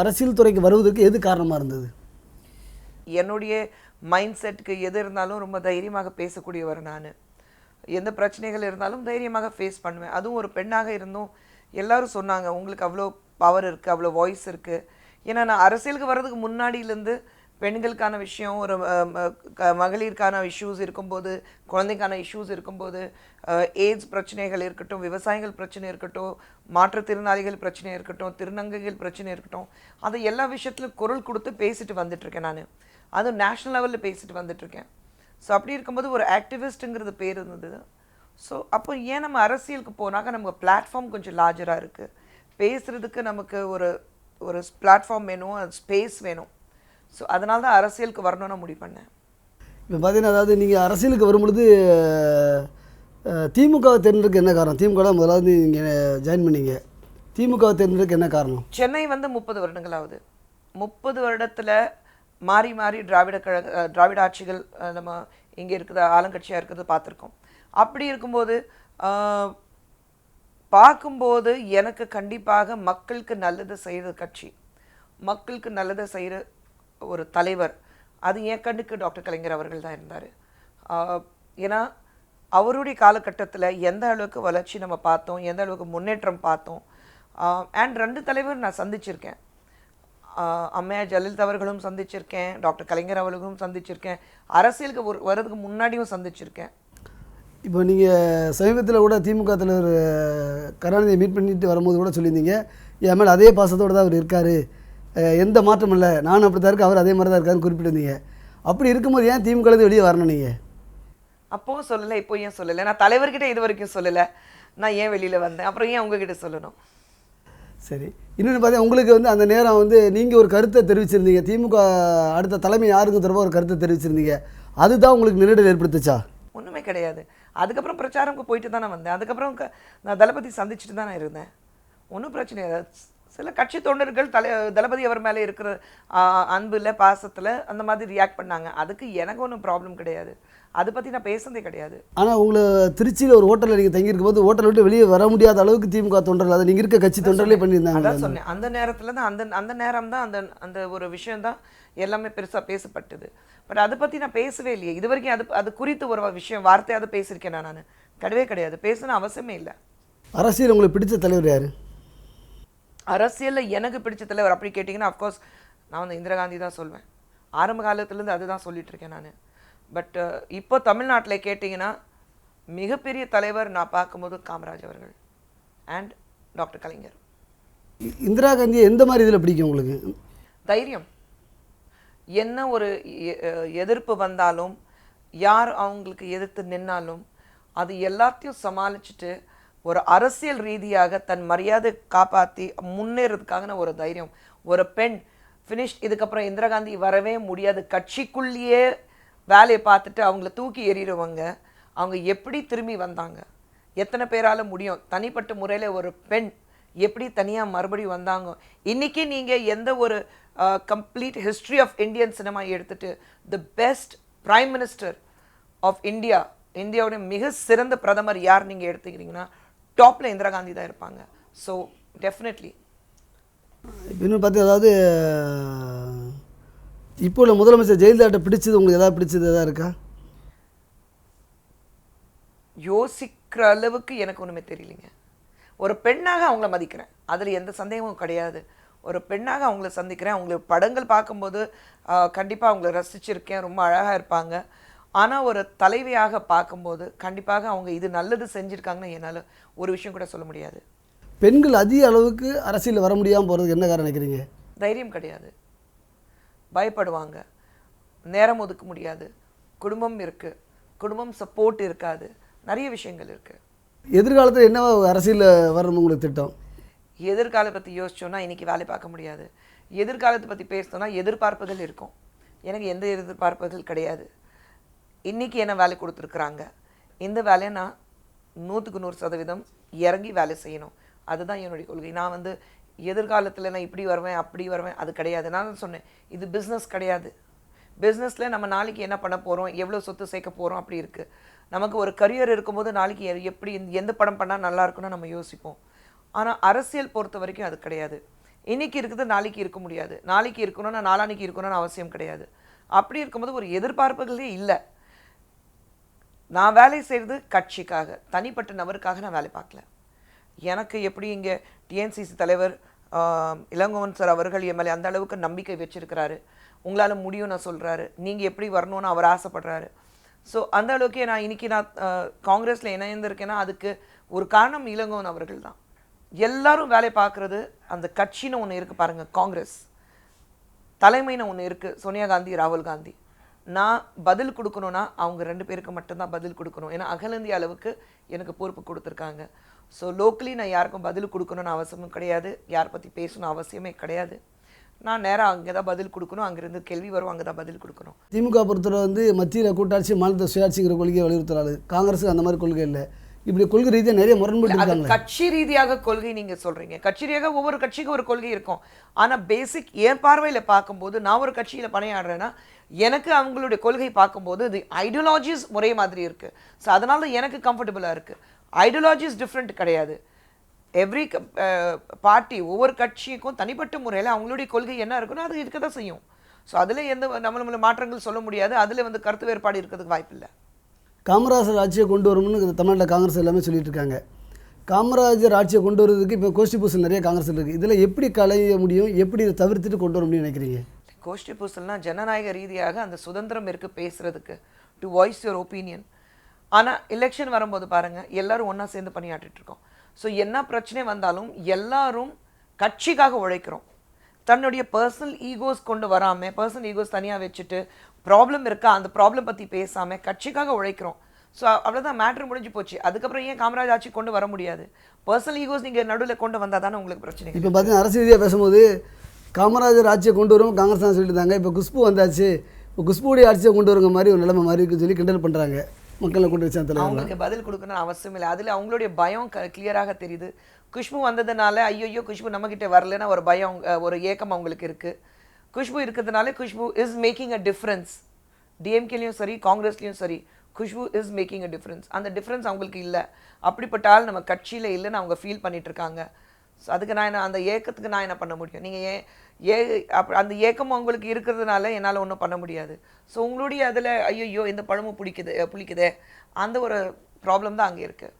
அரசியல் துறைக்கு வருவதற்கு எது காரணமாக இருந்தது? என்னுடைய மைண்ட் செட்டுக்கு எது இருந்தாலும் ரொம்ப தைரியமாக பேசக்கூடியவர் நான். எந்த பிரச்சனைகள் இருந்தாலும் தைரியமாக ஃபேஸ் பண்ணுவேன். அதுவும் ஒரு பெண்ணாக இருந்தும் எல்லாரும் சொன்னாங்க உங்களுக்கு அவ்வளோ பவர் இருக்குது அவ்வளோ வாய்ஸ் இருக்குது ஏன்னா நான் அரசியலுக்கு வர்றதுக்கு முன்னாடியிலேருந்து பெண்களுக்கான விஷயம் ஒரு மகளிருக்கான இஷ்யூஸ் இருக்கும்போது குழந்தைக்கான இஷ்யூஸ் இருக்கும்போது ஏஜ் பிரச்சனைகள் இருக்கட்டும் விவசாயிகள் பிரச்சனை இருக்கட்டும் மாற்றுத்திறனாளிகள் பிரச்சனை இருக்கட்டும் திருநங்கைகள் பிரச்சனை இருக்கட்டும் அதை எல்லா விஷயத்திலும் குரல் கொடுத்து பேசிட்டு வந்துட்டு இருக்கேன் நான் அதுவும் நேஷ்னல் லெவலில் பேசிட்டு வந்துட்டுருக்கேன். ஸோ அப்படி இருக்கும்போது ஒரு ஆக்டிவிஸ்ட்டுங்கிறது பேர் இருந்தது. ஸோ அப்போ ஏன் நம்ம அரசியலுக்கு போனாக்க நமக்கு பிளாட்ஃபார்ம் கொஞ்சம் லார்ஜராக இருக்குது பேசுகிறதுக்கு நமக்கு ஒரு ஒரு பிளாட்ஃபார்ம் வேணும் ஸ்பேஸ் வேணும். ஸோ அதனால தான் அரசியலுக்கு வரணும்னு முடிவு பண்ணேன். இப்போ பார்த்தீங்கன்னா அதாவது நீங்கள் அரசியலுக்கு வரும்பொழுது திமுகவை தேர்ந்தெடுக்க என்ன காரணம்? திமுக தான் முதலாவது நீங்கள் ஜாயின் பண்ணீங்க. திமுகவை தேர்ந்தெடுக்க என்ன காரணம்? சென்னை வந்து முப்பது வருடங்கள் ஆகுது முப்பது வருடத்தில் மாறி மாறி திராவிட கழக திராவிட ஆட்சிகள் நம்ம இங்கே இருக்குது ஆளுங்கட்சியாக இருக்கிறது பார்த்துருக்கோம். அப்படி இருக்கும்போது பார்க்கும்போது எனக்கு கண்டிப்பாக மக்களுக்கு நல்லது செய்கிற கட்சி. மக்களுக்கு நல்லதை செய்கிற ஒரு தலைவர் அது என் கண்ணுக்கு டாக்டர் கலைஞர் அவர்கள் தான் இருந்தார். ஏன்னா அவருடைய காலகட்டத்தில் எந்த அளவுக்கு வளர்ச்சி நம்ம பார்த்தோம் எந்த அளவுக்கு முன்னேற்றம் பார்த்தோம் அண்ட் ரெண்டு தலைவர் நான் சந்திச்சிருக்கேன். அம்மையா அம்மையார் ஜெயலலிதா அவர்களும் சந்திச்சிருக்கேன் டாக்டர் கலைஞர் அவர்களும் சந்திச்சிருக்கேன் அரசியலுக்கு ஒரு வர்றதுக்கு முன்னாடியும் சந்திச்சிருக்கேன். இப்போ நீங்கள் சமீபத்தில் கூட திமுக தலைவர் கருணாநிதியை மீட் பண்ணிட்டு வரும்போது கூட சொல்லியிருந்தீங்க என் மேலே அதே பாசத்தோடு தான் அவர் இருக்கார் எந்த மாற்றமும் இல்லை. நானும் அப்படி தான் இருக்கேன் அவர் அதே மாதிரி தான் இருக்காருன்னு குறிப்பிட்டிருந்தீங்க. அப்படி இருக்கும்போது ஏன் திமுகலேருந்து வெளியே வரணும் நீங்கள் அப்பவும் சொல்லலை இப்போ ஏன் சொல்லலை? நான் தலைவர்கிட்ட இது வரைக்கும் சொல்லலை. நான் ஏன் வெளியில் வந்தேன்? அப்புறம் ஏன் உங்ககிட்ட சொல்லணும்? சரி. இன்னொன்று பார்த்தீங்கன்னா உங்களுக்கு வந்து அந்த நேரம் வந்து நீங்கள் ஒரு கருத்தை தெரிவிச்சிருந்தீங்க. திமுக அடுத்த தலைமை யாருக்கு தொடர்பாக ஒரு கருத்தை தெரிவிச்சிருந்தீங்க. அதுதான் உங்களுக்கு நெருடல் ஏற்படுத்துச்சா? ஒன்றுமே கிடையாது. அதுக்கப்புறம் பிரச்சாரம்க்கு போயிட்டு தான் வந்தேன். அதுக்கப்புறம் நான் தளபதி சந்திச்சுட்டு தான் இருந்தேன். ஒன்றும் பிரச்சனை சில கட்சி தொண்டர்கள் தலை தளபதி அவர் மேலே இருக்கிற அன்பில் பாசத்தில் அந்த மாதிரி ரியாக்ட் பண்ணாங்க. அதுக்கு எனக்கு ஒன்றும் ப்ராப்ளம் கிடையாது. அதை பற்றி நான் பேசுனதே கிடையாது. ஆனால் உங்களை திருச்சியில் ஒரு ஹோட்டலில் நீங்கள் தங்கியிருக்கும் போது ஹோட்டலை விட்டு வெளியே வர முடியாத அளவுக்கு திமுக தொண்டர்கள் அதை நீங்கள் இருக்க கட்சி தொண்டர்களே பண்ணியிருந்தாங்க அதான் சொன்னேன். அந்த நேரத்தில் தான் அந்த அந்த நேரம் தான் அந்த அந்த ஒரு விஷயம் தான் எல்லாமே பெருசாக பேசப்பட்டது. பட் அதை பற்றி நான் பேசவே இல்லையே. இது வரைக்கும் அது அது குறித்து ஒரு விஷயம் வார்த்தையாவது பேசியிருக்கேன் நான்? கிடையவே கிடையாது. பேசணும் அவசியமே இல்லை. அரசியல் உங்களுக்கு பிடிச்ச தலைவர் யார்? அரசியலில் எனக்கு பிடிச்ச தலைவர் அப்படி கேட்டிங்கன்னா அஃப்கோர்ஸ் நான் வந்து இந்திரா காந்தி தான் சொல்வேன். ஆரம்ப காலத்துலேருந்து அதுதான் சொல்லிட்டு இருக்கேன் நான். பட் இப்போ தமிழ்நாட்டில் கேட்டிங்கன்னா மிகப்பெரிய தலைவர் நான் பார்க்கும்போது காமராஜ் அவர்கள் அண்ட் டாக்டர் கலைஞர். இந்திரா காந்தியை எந்த மாதிரி இதில் பிடிக்கும் உங்களுக்கு? தைரியம். என்ன ஒரு எதிர்ப்பு வந்தாலும் யார் அவங்களுக்கு எதிர்த்து நின்னாலும் அது எல்லாத்தையும் சமாளிச்சுட்டு ஒரு அரசியல் ரீதியாக தன் மரியாதை காப்பாற்றி முன்னேறதுக்கான ஒரு தைரியம். ஒரு பெண் ஃபினிஷ் இதுக்கப்புறம் இந்திரா காந்தி வரவே முடியாது. கட்சிக்குள்ளேயே வேலையை பார்த்துட்டு அவங்கள தூக்கி எறிடுவாங்க அவங்க எப்படி திரும்பி வந்தாங்க? எத்தனை பேரால் முடியும்? தனிப்பட்ட முறையில் ஒரு பெண் எப்படி தனியாக மறுபடியும் வந்தாங்க? இன்றைக்கி நீங்கள் எந்த ஒரு complete history of Indian cinema எடுத்துகிட்டு the best prime minister of India இந்தியாவுடைய மிக சிறந்த பிரதமர் யார் நீங்கள் எடுத்துக்கிறீங்கன்னா டாப்பில் இந்திரா காந்தி தான் இருப்பாங்க. ஸோ டெஃபினெட்லி இன்னும் பார்த்து அதாவது இப்போ உள்ள முதலமைச்சர் ஜெயலலிதாட்ட பிடிச்சது உங்களுக்கு ஏதாவது பிடிச்சது எதாவது இருக்கா? யோசிக்கிற அளவுக்கு எனக்கு ஒன்றுமே தெரியலைங்க. ஒரு பெண்ணாக அவங்கள மதிக்கிறேன். அதில் எந்த சந்தேகமும் கிடையாது. ஒரு பெண்ணாக அவங்கள சந்திக்கிறேன். அவங்கள படங்கள் பார்க்கும்போது கண்டிப்பாக அவங்கள ரசிச்சிருக்கேன். ரொம்ப அழகாக இருப்பாங்க. ஆனால் ஒரு தலைவியாக பார்க்கும்போது கண்டிப்பாக அவங்க இது நல்லது செஞ்சுருக்காங்கன்னு என்னால் ஒரு விஷயம் கூட சொல்ல முடியாது. பெண்கள் அதிக அளவுக்கு அரசியலில் வர முடியாமல் போகிறதுக்கு என்ன காரணம் நினைக்கிறீங்க? தைரியம் கிடையாது. பயப்படுவாங்க. நேரம் ஒதுக்க முடியாது. குடும்பம் இருக்குது குடும்பம் சப்போர்ட் இருக்காது. நிறைய விஷயங்கள் இருக்குது எதிர்காலத்தில் என்ன அரசியலில் வரணும் உங்களுக்கு திட்டம்? எதிர்காலத்தை பற்றி யோசிச்சோன்னா இன்னைக்கு வேலை பார்க்க முடியாது. எதிர்காலத்தை பற்றி பேசினோன்னா எதிர்பார்ப்புகள் இருக்கும். எனக்கு எந்த எதிர்பார்ப்புகள் கிடையாது. இன்றைக்கி என்ன வேலை கொடுத்துருக்குறாங்க? இந்த வேலையை நான் நூற்றுக்கு நூறு சதவீதம் இறங்கி வேலை செய்யணும். அதுதான் என்னுடைய கொள்கை. நான் வந்து எதிர்காலத்தில் நான் இப்படி வருவேன் அப்படி வருவேன் அது கிடையாது. நான் தான் சொன்னேன் இது பிஸ்னஸ் கிடையாது. பிஸ்னஸில் நம்ம நாளைக்கு என்ன பண்ண போகிறோம் எவ்வளோ சொத்து சேர்க்க போகிறோம் அப்படி இருக்குது நமக்கு ஒரு கரியர் இருக்கும்போது நாளைக்கு எப்படி இந்த- எந்த படம் பண்ணால் நல்லா இருக்கும்னு நம்ம யோசிப்போம். ஆனால் அரசியல் பொறுத்த வரைக்கும் அது கிடையாது. இன்னைக்கு இருக்குது நாளைக்கு இருக்க முடியாது. நாளைக்கு இருக்கணும்னா நாளான்னைக்கு இருக்கணும்னு அவசியம் கிடையாது. அப்படி இருக்கும்போது ஒரு எதிர்பார்ப்புகளே இல்லை. நான் வேலை செய்கிறது கட்சிக்காக தனிப்பட்ட நபருக்காக நான் வேலை பார்க்கல. எனக்கு எப்படி இங்கே டிஎன்சிசி தலைவர் இளங்கோவன் சார் அவர்கள் எம்எல்ஏ அந்த அளவுக்கு நம்பிக்கை வச்சுருக்கிறாரு. உங்களால் முடியும்னு சொல்கிறாரு நீங்கள் எப்படி வரணும்னு அவர் ஆசைப்படுறாரு. ஸோ அந்த அளவுக்கு நான் இன்னைக்கு நான் காங்கிரஸில் இணைந்திருக்கேன்னா அதுக்கு ஒரு காரணம் இளங்கோவன் அவர்கள் தான். எல்லாரும் வேலை பார்க்குறது அந்த கட்சின்னு ஒன்று இருக்குது பாருங்கள் காங்கிரஸ். தலைமைன்னு ஒன்று இருக்குது சோனியா காந்தி ராகுல் காந்தி. நான் பதில் கொடுக்கணும்னா அவங்க ரெண்டு பேருக்கு மட்டும்தான் பதில் கொடுக்கணும். ஏன்னா அகில இந்திய அளவுக்கு எனக்கு பொறுப்பு கொடுத்துருக்காங்க. ஸோ லோக்கலி நான் யாருக்கும் பதில் கொடுக்கணும்னு அவசியமும் கிடையாது. யார் பற்றி பேசணும் அவசியமே கிடையாது. நான் நேராக அங்கே தான் பதில் கொடுக்கணும். அங்கேருந்து கேள்வி வரும் அங்கே தான் பதில் கொடுக்கணும். திமுக பொறுத்தவரை வந்து மத்தியில் கூட்டாட்சி மாநிலத்தை சுயாட்சிங்கிற கொள்கையை வலியுறுத்துறாரு. காங்கிரஸுக்கு அந்த மாதிரி கொள்கை இல்லை. இப்படி கொள்கை ரீதியாக நிறைய முரண்பட்டு கட்சி ரீதியாக கொள்கை நீங்க சொல்றீங்க. கட்சி ரீதியாக ஒவ்வொரு கட்சிக்கும் ஒரு கொள்கை இருக்கும். ஆனா பேசிக் என் பார்வையில பார்க்கும்போது நான் ஒரு கட்சியில பணியாடுறேன்னா எனக்கு அவங்களுடைய கொள்கை பார்க்கும்போது இது ஐடியாலஜிஸ் ஒரே மாதிரி இருக்குது ஸோ அதனால எனக்கு கம்ஃபர்டபுளாக இருக்குது ஐடியாலஜிஸ் டிஃப்ரெண்ட் கிடையாது. எவ்ரி பார்ட்டி uh, ஒவ்வொரு கட்சிக்கும் தனிப்பட்ட முறையில் அவங்களுடைய கொள்கை என்ன இருக்குன்னா அது இருக்க தான் செய்யும். ஸோ அதில் எந்த நம்மள மாற்றங்கள் சொல்ல முடியாது. அதில் வந்து கருத்து வேறுபாடு இருக்கிறதுக்கு வாய்ப்பில்லை காமராஜர் ஆட்சியை கொண்டு வரணும்னு தமிழ்நாட்டில் காங்கிரஸ் எல்லாமே சொல்லிட்டு இருக்காங்க. காமராஜர் ஆட்சியை கொண்டு வரதுக்கு இப்போ கோஷ்டி பூசல் நிறைய காங்கிரஸ் இருக்குது இதில் எப்படி களைய முடியும்? எப்படி இதை தவிர்த்துட்டு கொண்டு வர முடியும்னு நினைக்கிறீங்க? கோஷ்டி பூசல்னால் ஜனநாயக ரீதியாக அந்த சுதந்திரம் இருக்கு பேசுறதுக்கு டு வாய்ஸ் யுவர் ஒப்பீனியன் ஆனா எலெக்ஷன் வரும்போது பாருங்க எல்லாரும் ஒன்றா சேர்ந்து பணியாற்றிட்டு இருக்கோம். ஸோ என்ன பிரச்சனை வந்தாலும் எல்லாரும் கட்சிக்காக உழைக்கிறோம். தன்னுடைய பர்சனல் ஈகோஸ் கொண்டு வராம பர்சனல் ஈகோஸ் தனியா வச்சுட்டு ப்ராப்ளம் இருக்கா அந்த ப்ராப்ளம் பத்தி பேசாம கட்சிக்காக உழைக்கிறோம். ஸோ அவ்வளோதான் மேட்ரு முடிஞ்சு போச்சு. அதுக்கப்புறம் ஏன் காமராஜ் ஆட்சி கொண்டு வர முடியாது? பர்சனல் ஈகோஸ் நீங்க நடுவில் கொண்டு வந்தா தானே உங்களுக்கு பிரச்சனை. இப்போ பார்த்தீங்கன்னா அரசு ரீதியாக பேசும்போது காமராஜர் ஆட்சியை கொண்டு வரும் காங்கிரஸ் தான் சொல்லியிருந்தாங்க. இப்போ குஷ்பு வந்தாச்சு. இப்போ குஷ்புடைய ஆட்சியை கொண்டு வருங்க மாதிரி ஒரு நிலைமை மாதிரி இருக்குன்னு சொல்லி கிண்டல் பண்ணுறாங்க மக்களை கொண்டு வச்சு அவங்களுக்கு பதில் கொடுக்கணும்னு அவசியம் இல்லை. அதில் அவங்களுடைய பயம் கிளியராக தெரியுது. குஷ்பு வந்ததுனால ஐயோ குஷ்பு நம்மக்கிட்ட வரலன்னா ஒரு பயம் ஒரு ஏக்கம் அவங்களுக்கு இருக்குது குஷ்பு இருக்கிறதுனால Khushbu is making a difference டிஎம்கேலையும் சரி காங்கிரஸ்லேயும் சரி Khushbu is making a difference அந்த டிஃப்ரென்ஸ் அவங்களுக்கு இல்லை. அப்படிப்பட்ட ஆள் நம்ம கட்சியில் இல்லைன்னு அவங்க ஃபீல் பண்ணிகிட்ருக்காங்க இருக்காங்க. ஸோ அதுக்கு நான் என்ன அந்த ஏக்கத்துக்கு நான் என்ன பண்ண முடியும்? நீங்கள் ஏன் ஏ அப் அந்த ஏக்கம் உங்களுக்கு இருக்கிறதுனால என்னால் ஒன்றும் பண்ண முடியாது. ஸோ உங்களுடைய அதில் ஐயோ இந்த பழமும் பிடிக்குது புளிக்குதே அந்த ஒரு ப்ராப்ளம் தான் அங்கே இருக்குது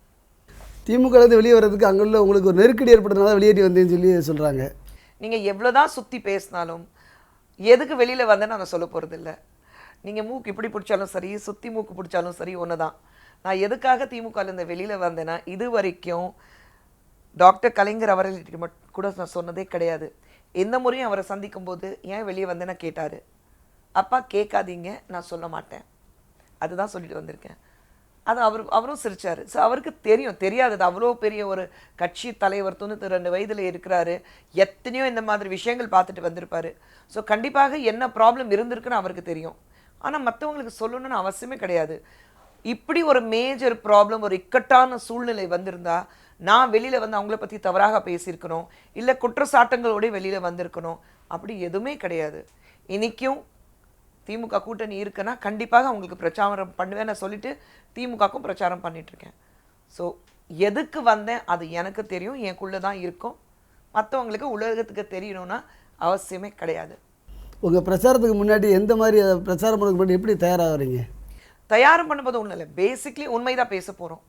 திமுகலேருந்து வெளியே வர்றதுக்கு அங்குள்ள உங்களுக்கு ஒரு நெருக்கடி ஏற்பட்டதுனால வெளியேறி வந்தேன்னு சொல்லி சொல்கிறாங்க நீங்கள் எவ்வளோதான் சுற்றி பேசினாலும் எதுக்கு வெளியில் வந்தேன்னு நான் சொல்ல போகிறதில்ல நீங்கள் மூக்கு இப்படி பிடிச்சாலும் சரி சுற்றி மூக்கு பிடிச்சாலும் சரி ஒன்று தான் நான் எதுக்காக திமுகலேருந்து வெளியில் வந்தேன்னா இது வரைக்கும் டாக்டர் கலைஞர் அவர்கள் கூட நான் சொன்னதே கிடையாது. எந்த முறையும் அவரை சந்திக்கும் போது ஏன் வெளியே வந்தேன்னு கேட்டார்? அப்பா கேட்காதீங்க நான் சொல்ல மாட்டேன். அதுதான் சொல்லிட்டு வந்திருக்கேன். அது அவர் அவரும் சிரித்தார் ஸோ அவருக்கு தெரியும் தெரியாதது அவ்வளோ பெரிய ஒரு கட்சி தலைவர் தொண்ணூற்றி ரெண்டு வயதில் இருக்கிறாரு. எத்தனையோ இந்த மாதிரி விஷயங்கள் பார்த்துட்டு வந்திருப்பார். ஸோ கண்டிப்பாக என்ன ப்ராப்ளம் இருந்திருக்குன்னு அவருக்கு தெரியும். ஆனால் மற்றவங்களுக்கு சொல்லணும்னு அவசியமே கிடையாது. இப்படி ஒரு மேஜர் ப்ராப்ளம் ஒரு இக்கட்டான சூழ்நிலை வந்திருந்தா நான் வெளியில் வந்து அவங்கள பற்றி தவறாக பேசியிருக்கணும் இல்லை குற்றச்சாட்டங்களோடய வெளியில் வந்திருக்கணும் அப்படி எதுவுமே கிடையாது. இன்றைக்கும் திமுக கூட்டணி இருக்குன்னா கண்டிப்பாக அவங்களுக்கு பிரச்சாரம் பண்ணுவேன்னு சொல்லிட்டு திமுகக்கும் பிரச்சாரம் பண்ணிகிட்ருக்கேன் ஸோ எதுக்கு வந்தேன்? அது எனக்கு தெரியும் எனக்குள்ள தான் இருக்கும். மற்றவங்களுக்கு உலகத்துக்கு தெரியணும்னா அவசியமே கிடையாது. உங்கள் பிரச்சாரத்துக்கு முன்னாடி எந்த மாதிரி பிரச்சாரம் பண்ணுறதுக்கு முன்னாடி எப்படி தயாராகிறீங்க? தயாரம் பண்ணும்போது ஒன்றும் இல்லை. பேசிக்லி உண்மைதான் பேச போகிறோம்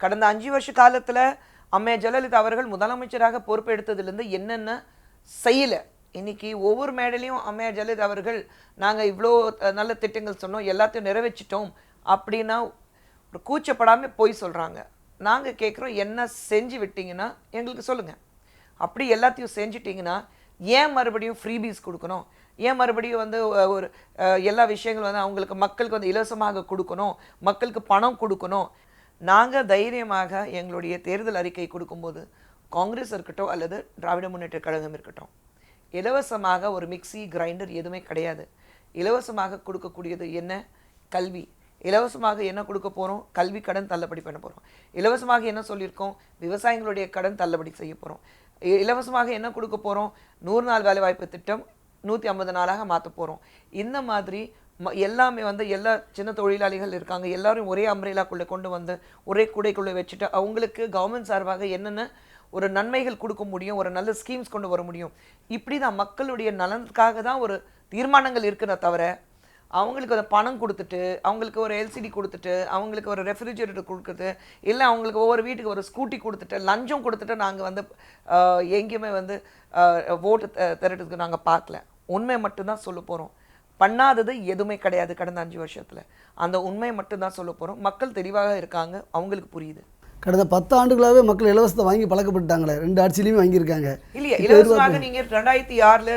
கடந்த அஞ்சு வருஷ காலத்தில் அம்மையா ஜெயலலிதா அவர்கள் முதலமைச்சராக பொறுப்பெடுத்ததுலேருந்து என்னென்ன செய்யலை? இன்னைக்கு ஒவ்வொரு மேடலையும் அம்மையா ஜெயலலிதா அவர்கள் நாங்கள் இவ்வளோ நல்ல திட்டங்கள் சொன்னோம் எல்லாத்தையும் நிறைவேற்றிட்டோம் அப்படின்னா ஒரு கூச்சப்படாமல் போய் சொல்கிறாங்க நாங்கள் கேட்குறோம் என்ன செஞ்சு விட்டிங்கன்னா எங்களுக்கு சொல்லுங்கள் அப்படி எல்லாத்தையும் செஞ்சிட்டிங்கன்னா ஏன் மறுபடியும் ஃப்ரீபீஸ் கொடுக்கணும்? ஏன் மறுபடியும் வந்து ஒரு எல்லா விஷயங்களும் வந்து அவங்களுக்கு மக்களுக்கு வந்து இலவசமாக கொடுக்கணும்? மக்களுக்கு பணம் கொடுக்கணும்? நாங்கள் தைரியமாக எங்களுடைய தேர்தல் அறிக்கை கொடுக்கும்போது காங்கிரஸ் இருக்கட்டும் அல்லது திராவிட முன்னேற்ற கழகம் இருக்கட்டும் இலவசமாக ஒரு மிக்ஸி கிரைண்டர் எதுவுமே கிடையாது. இலவசமாக கொடுக்கக்கூடியது என்ன? கல்வி. இலவசமாக என்ன கொடுக்க போகிறோம் கல்வி கடன் தள்ளுபடி பண்ண போகிறோம் இலவசமாக என்ன சொல்லியிருக்கோம்? விவசாயிகளுடைய கடன் தள்ளுபடி செய்ய போகிறோம் இலவசமாக என்ன கொடுக்க போகிறோம் நூறு நாள் வேலைவாய்ப்பு திட்டம் நூற்றி ஐம்பது நாளாக மாற்ற போகிறோம் இந்த மாதிரி ம- எல்லாமே வந்து எல்லா சின்ன தொழிலாளிகள் இருக்காங்க. எல்லாரும் ஒரே அம்ரேலாக்குள்ளே கொண்டு வந்து ஒரே கூடைக்குள்ளே வச்சுட்டு அவங்களுக்கு கவர்மெண்ட் சார்பாக என்னென்ன ஒரு நன்மைகள் கொடுக்க முடியும்? ஒரு நல்ல ஸ்கீம்ஸ் கொண்டு வர முடியும்? இப்படி தான் மக்களுடைய நலனுக்காக தான் ஒரு தீர்மானங்கள் இருக்குதே தவிர அவங்களுக்கு அந்த பணம் கொடுத்துட்டு அவங்களுக்கு ஒரு எல்சிடி கொடுத்துட்டு அவங்களுக்கு ஒரு ரெஃப்ரிஜரேட்டர் கொடுக்குறது இல்லை அவங்களுக்கு ஒவ்வொரு வீட்டுக்கு ஒரு ஸ்கூட்டி கொடுத்துட்டு லஞ்சம் கொடுத்துட்டு நாங்கள் வந்து எங்கேயுமே வந்து ஓட்டு திரட்டுறதுக்கு நாங்கள் பார்க்கல. உண்மை மட்டும்தான் சொல்ல போகிறோம் பண்ணாதது எதுவுமே கிடையாது கடந்த அஞ்சு வருஷத்தில். அந்த உண்மையை மட்டும்தான் சொல்ல போகிறோம் மக்கள் தெளிவாக இருக்காங்க. அவங்களுக்கு புரியுது. கடந்த பத்து ஆண்டுகளாகவே மக்கள் இலவசத்தை வாங்கி பழக்கப்பட்டாங்களே ரெண்டு ஆட்சியிலையுமே வாங்கியிருக்காங்க. இல்லையா இலவசமாக நீங்க ரெண்டாயிரத்தி ஆறுல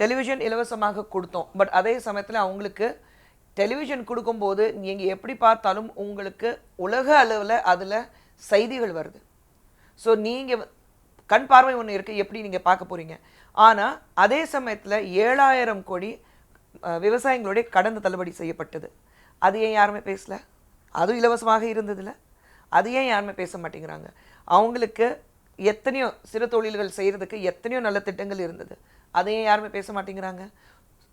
டெலிவிஷன் இலவசமாக கொடுத்தோம். பட் அதே சமயத்தில் அவங்களுக்கு டெலிவிஷன் கொடுக்கும்போது நீங்கள் எப்படி பார்த்தாலும் உங்களுக்கு உலக அளவில் அதில் செய்திகள் வருது. ஸோ நீங்கள் கண் பார்வை ஒன்று இருக்குது எப்படி நீங்கள் பார்க்க போகிறீங்க ஆனால் அதே சமயத்தில் ஏழாயிரம் கோடி விவசாயிகளுடைய கடந்த தள்ளுபடி செய்யப்பட்டது. அது ஏன் யாருமே பேசல? அதுவும் இலவசமாக இருந்ததில்ல அது ஏன் யாருமே பேச மாட்டேங்கிறாங்க? அவங்களுக்கு எத்தனையோ சிறு தொழில்கள் செய்கிறதுக்கு எத்தனையோ நல்ல திட்டங்கள் இருந்தது. அதையும் யாருமே பேச மாட்டேங்கிறாங்க.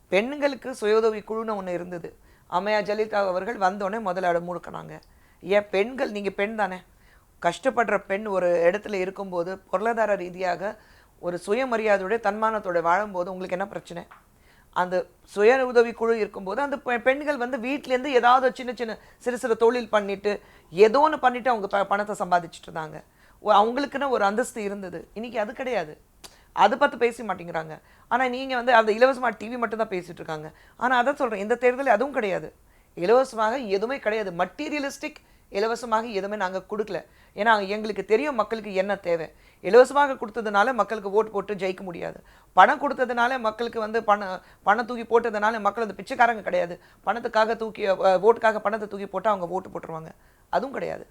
பெண்களுக்கு சுய உதவி குழுன்னு ஒன்று இருந்தது. அம்மையா ஜலிதா அவர்கள் வந்தோடனே முதல்ல இடம் முழுக்கினாங்க ஏன் பெண்கள் நீங்கள் பெண் தானே? கஷ்டப்படுற பெண் ஒரு இடத்துல இருக்கும்போது பொருளாதார ரீதியாக ஒரு சுயமரியாதையோட தன்மானத்தோட வாழும்போது உங்களுக்கு என்ன பிரச்சனை? அந்த சுய உதவி குழு இருக்கும்போது அந்த பெ- பெண்கள் வந்து வீட்டிலேருந்து ஏதாவது சின்ன சின்ன சிறு சிறு தொழில் பண்ணிவிட்டு ஏதோ ஒன்று பண்ணிவிட்டு அவங்க பணத்தை சம்பாதிச்சுட்டு இருந்தாங்க. அவங்களுக்குன்னு ஒரு அந்தஸ்து இருந்தது. இன்னைக்கு அது கிடையாது. அதை பற்றி பேச மாட்டேங்கிறாங்க. ஆனால் நீங்கள் வந்து அந்த இலவசமாக டிவி மட்டும்தான் பேசிகிட்டு இருக்காங்க ஆனால் அதான் சொல்கிறேன் இந்த தேர்தல் அதுவும் கிடையாது. இலவசமாக எதுவுமே கிடையாது. மட்டீரியலிஸ்டிக் இலவசமாக எதுவுமே நாங்கள் கொடுக்கல. ஏன்னா எங்களுக்கு தெரியும் மக்களுக்கு என்ன தேவை. இலவசமாக கொடுத்ததுனால மக்களுக்கு ஓட்டு போட்டு ஜெயிக்க முடியாது. பணம் கொடுத்ததுனால மக்களுக்கு வந்து பணம் பணம் தூக்கி போட்டதுனால மக்கள் அந்த பிச்சைக்காரங்க கிடையாது. பணத்துக்காக தூக்கி ஓட்டுக்காக பணத்தை தூக்கி போட்டால் அவங்க ஓட்டு போட்டுருவாங்க. அதுவும் கிடையாது.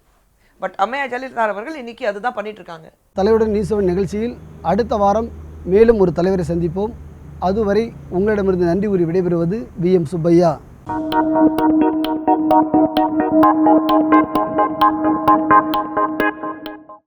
பட் அம்மையா ஜெயலலிதா அவர்கள் இன்னைக்கு அதுதான் பண்ணிட்டு இருக்காங்க தலைவருடன் நீசவன் நிகழ்ச்சியில் அடுத்த வாரம் மேலும் ஒரு தலைவரை சந்திப்போம். அதுவரை உங்களிடமிருந்து நன்றி கூறி விடைபெறுவது வி எம் சுப்பையா.